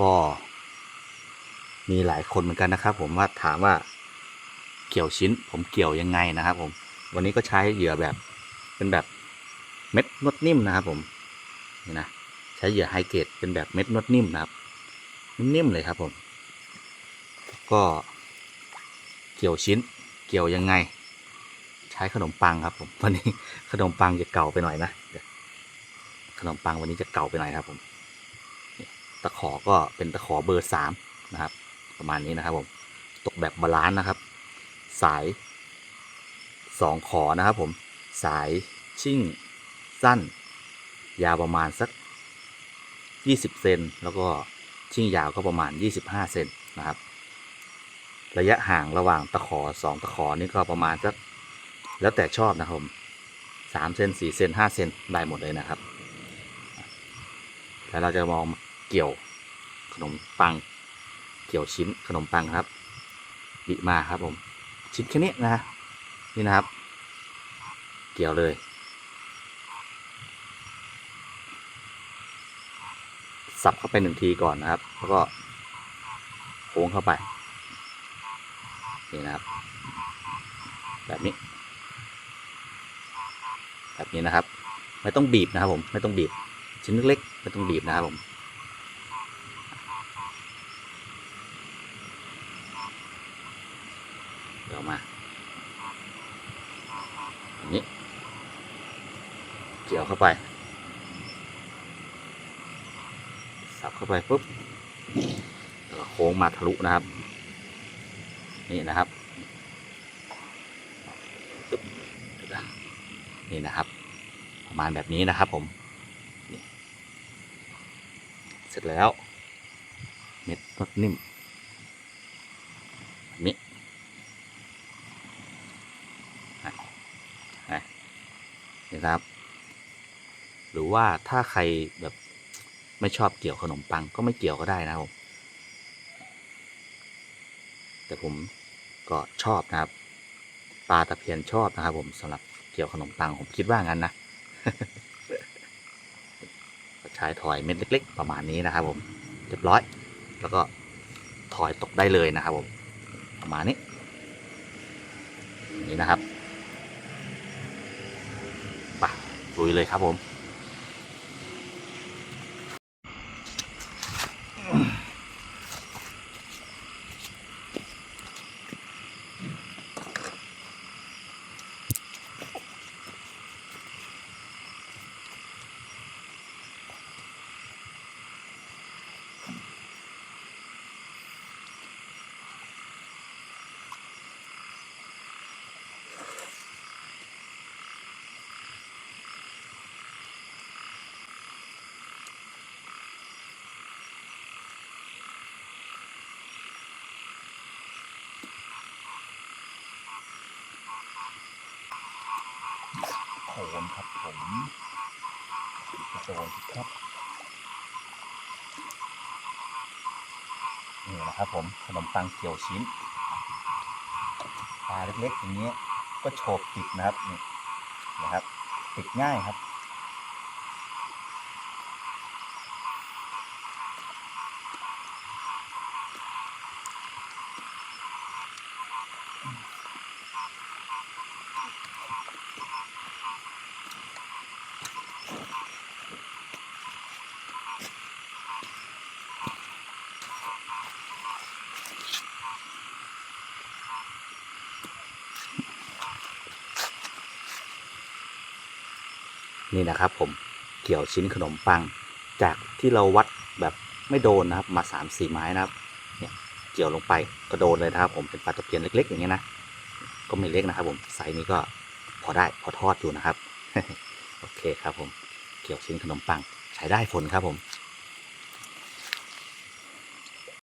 ก็มีหลายคนเหมือนกันนะครับ ผมว่าถามว่าเกี่ยวชิ้น ผมเกี่ยวยังไงนะครับ ผม วันนี้ก็ใช้เหยื่อแบบเป็นแบบเม็ดนวดนิ่มนะครับ ผมนี่นะใช้เหยื่อไฮเกรดเป็นแบบเม็ดนวดนิ่มนะครับ นิ่มๆเลยครับ ผม ก็เกี่ยวชิ้น เกี่ยวยังไง ใช้ขนมปังครับ ผมวันนี้ขนมปังจะเก่าไปหน่อยนะขนมปังวันนี้จะเก่าไปหน่อยครับผม ตะขอก็เป็นตะขอเบอร์สามนะครับ ประมาณนี้นะครับผมตกแบบบาลานซ์นะครับ สายสองขอนะครับผมสายชิ่งสั้น ยาวประมาณสัก 20 เซนแล้วก็ชิ่งยาวก็ประมาณ 25 เซนนะครับ ระยะห่างระหว่างตะขอสองตะขอนี่ก็ประมาณสักแล้วแต่ชอบนะครับผมสามเซนสี่เซนห้าเซนได้หมดเลยนะครับ แล้วเราจะมอง เกี่ยวขนมปัง เกี่ยวชิ้นขนมปังครับบิมาครับผม ชิ้นแค่นี้นะนี่นะครับ เกี่ยวเลย สับเข้าไปหนึ่งทีก่อนนะครับ แล้วก็โค้งเข้าไป นี่นะครับ แบบนี้ แบบนี้นะครับ ไม่ต้องบีบนะครับผม ไม่ต้องบีบ ชิ้นเล็กๆไม่ต้องบีบนะครับผม เดี๋ยวมาอันนี้ เกี่ยวเข้าไป สับเข้าไปปุ๊บแล้วก็โค้งมาทะลุนะครับ นี่นะครับปึ๊บนี่นะครับ ประมาณแบบนี้นะครับผมเสร็จแล้ว เม็ดนวดนิ่มแบบนี้อะอะ นะครับ หรือว่าถ้าใครแบบไม่ชอบเกี่ยวขนมปังก็ไม่เกี่ยวก็ได้นะครับ แต่ผมก็ชอบนะครับปลาตะเพียนชอบนะครับ ผมสำหรับเกี่ยวขนมปังผมคิดว่างั้นนะใช้ถอยเม็ดเล็ก ๆ ประมาณนี้นะครับ ผมเรียบร้อย แล้วก็ถอยตกได้เลยนะครับ ผมประมาณนี้นี่นะครับไป ลุยเลยครับผม นครับผมโซนครับนี่นะครับผมขนมปังเกี่ยวชิ้นปลาเล็กๆอย่างเงี้ยก็โฉบติดนะครับนี่นะครับ ติดง่ายครับ นี่นะครับผมเกี่ยวชิ้นขนมปัง จากที่เราวัดแบบไม่โดนนะครับ มาสามสี่ไม้นะครับเนี่ยเกี่ยวลงไปก็โดนเลยนะครับ ผมเป็นปลาตะเพียนเล็ก ๆ อย่างเงี้ยนะก็ไม่เล็กนะครับ ผมไซส์นี้ก็พอได้พอทอดอยู่นะครับ โอเคครับผม เกี่ยวชิ้นขนมปังใช้ได้ผลครับผม